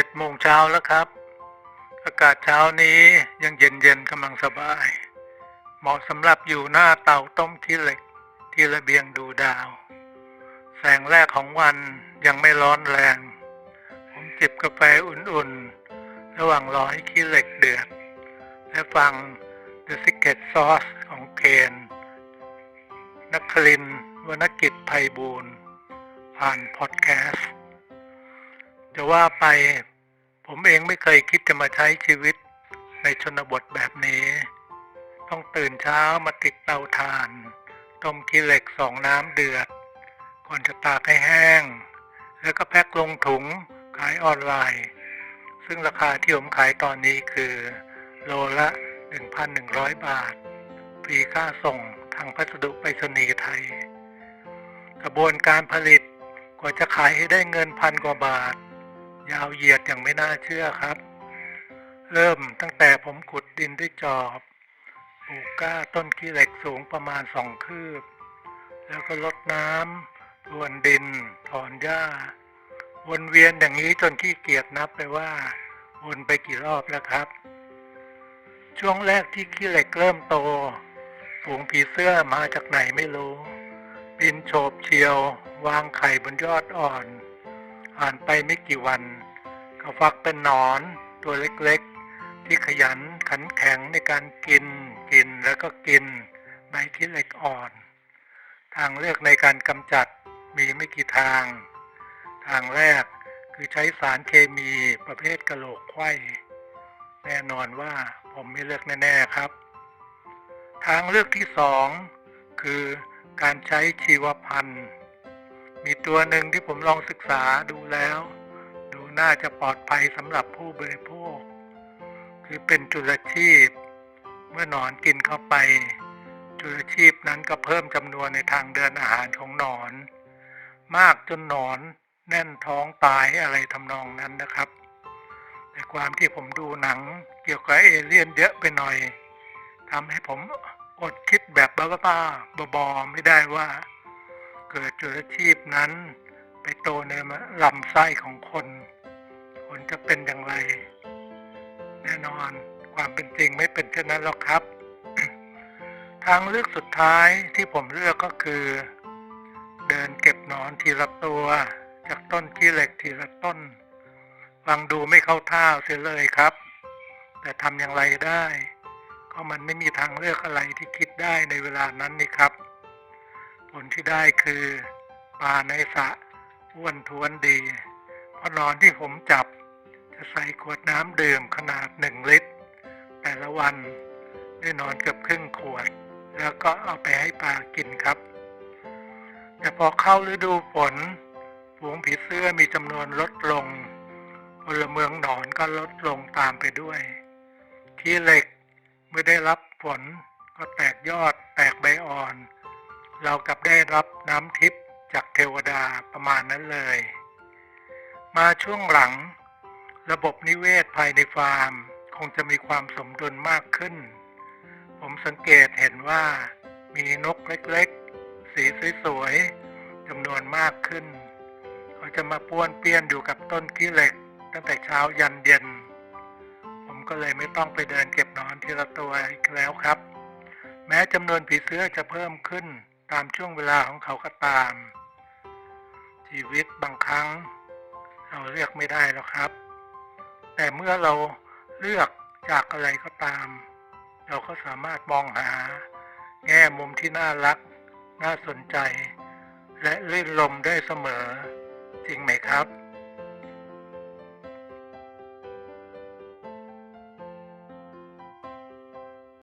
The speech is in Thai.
จ็ดโมงเช้าแล้วครับ อากาศเช้านี้ยังเย็นเย็นๆกำลังสบาย เหมาะสำหรับอยู่หน้าเตาต้มขี้เหล็กที่ระเบียงดูดาว แสงแรกของวันยังไม่ร้อนแรง ผมจิบกาแฟอุ่นๆ ระหว่างรอให้ขี้เหล็กเดือด และฟัง The Secret Sauce ของเคนนักคลินวรรณกิจไพบูลย์ผ่านพอดแคสต์จะว่าไป ผมเองไม่เคยคิดจะมาใช้ชีวิตในชนบทแบบนี้ ต้องตื่นเช้ามาติดเตาถ่าน ต้มขี้เหล็กสองน้ำเดือด ก่อนจะตากให้แห้ง แล้วก็แพ็คลงถุงขายออนไลน์ ซึ่งราคาที่ผมขายตอนนี้คือโลละ 1,100 บาทฟรีค่าส่งทางพัสดุไปรษณีย์ไทย กระบวนการผลิตกว่าจะขายให้ได้เงินพันกว่าบาท ยาวเหยียดอย่างไม่น่าเชื่อครับ เริ่มตั้งแต่ผมขุดดินด้วยจอบปลูกกล้าต้นขี้เหล็กสูงประมาณสองคืบ แล้วก็ลดน้ำรวนดิน ถอนหญ้า วนเวียนอย่างนี้จนขี้เกียจนับไปว่า วนไปกี่รอบแล้วครับ ช่วงแรกที่ขี้เหล็กเริ่มโตฝูงผีเสื้อมาจากไหนไม่รู้ บินโฉบเฉียว วางไข่บนยอดอ่อน อ่านไปไม่กี่วัน ก็ฟักเป็นหนอนตัวเล็กๆ ที่ขยันขันแข็งในการกินกินแล้วก็กินใบขี้เหล็กอ่อน ทางเลือกในการกำจัดมีไม่กี่ทาง ทางแรกคือใช้สารเคมีประเภทกระโหลกไข้แน่นอนว่าผมไม่เลือกแน่ ๆ ครับ ทางเลือกที่สองคือการใช้ชีวพันธุ์ มีตัวหนึ่งที่ผมลองศึกษาดูแล้ว น่าจะปลอดภัยสำหรับผู้บริโภค คือเป็นจุลชีพ เมื่อหนอนกินเข้าไป จุลชีพนั้นก็เพิ่มจำนวนในทางเดินอาหารของหนอน มากจนหนอนแน่นท้องตายอะไรทำนองนั้นนะครับ แต่ความที่ผมดูหนังเกี่ยวกับเอเลี่ยนเยอะไปหน่อยทำให้ผมอดคิดแบบบ้าๆบอๆไม่ได้ว่า เกิดจุลชีพนั้นไปโตในลำไส้ของคน ผลจะเป็นอย่างไร แน่นอนความเป็นจริงไม่เป็นเช่นนั้นหรอกครับ ทางเลือกสุดท้ายที่ผมเลือกก็คือ เดินเก็บหนอนทีละตัว จากต้นขี้เหล็กทีละต้น ฟังดูไม่เข้าท่าเสียเลยครับ แต่ทำอย่างไรได้ก็มันไม่มีทางเลือกอะไรที่คิดได้ในเวลานั้นนี่ครับ ผลที่ได้คือปลาในสระอ้วนท้วนดีเพราะนอนที่ผมจับ จะใส่ขวดน้ำดื่มขนาดหนึ่งลิตร แต่ละวันได้นอนเกือบครึ่งขวด แล้วก็เอาไปให้ปลากินครับ แต่พอเข้าฤดูฝนฝูงผีเสื้อมีจำนวนลดลงพลเมืองหนอนก็ลดลงตามไปด้วยขี้เหล็กเมื่อได้รับฝนก็แตกยอดแตกใบอ่อน เรากับได้รับน้ำทิพย์จากเทวดาประมาณนั้นเลย มาช่วงหลัง ระบบนิเวศภายในฟาร์ม คงจะมีความสมดุลมากขึ้น ผมสังเกตเห็นว่ามีนกเล็กๆ สีสวยๆจำนวนมากขึ้น เขาจะมาป้วนเปี้ยนอยู่กับต้นขี้เหล็ก ตั้งแต่เช้ายันเย็น ผมก็เลยไม่ต้องไปเดินเก็บนอนทีละตัวอีกแล้วครับ แม้จำนวนผีเสื้อจะเพิ่มขึ้นตามช่วงเวลาของเขาก็ตาม ชีวิตบางครั้ง เราเลือกไม่ได้หรอกครับ แต่เมื่อเราเลือกจากอะไรก็ตาม เราก็สามารถมองหา แง่มุมที่น่ารัก น่าสนใจ และเล่นลมได้เสมอ จริงไหมครับ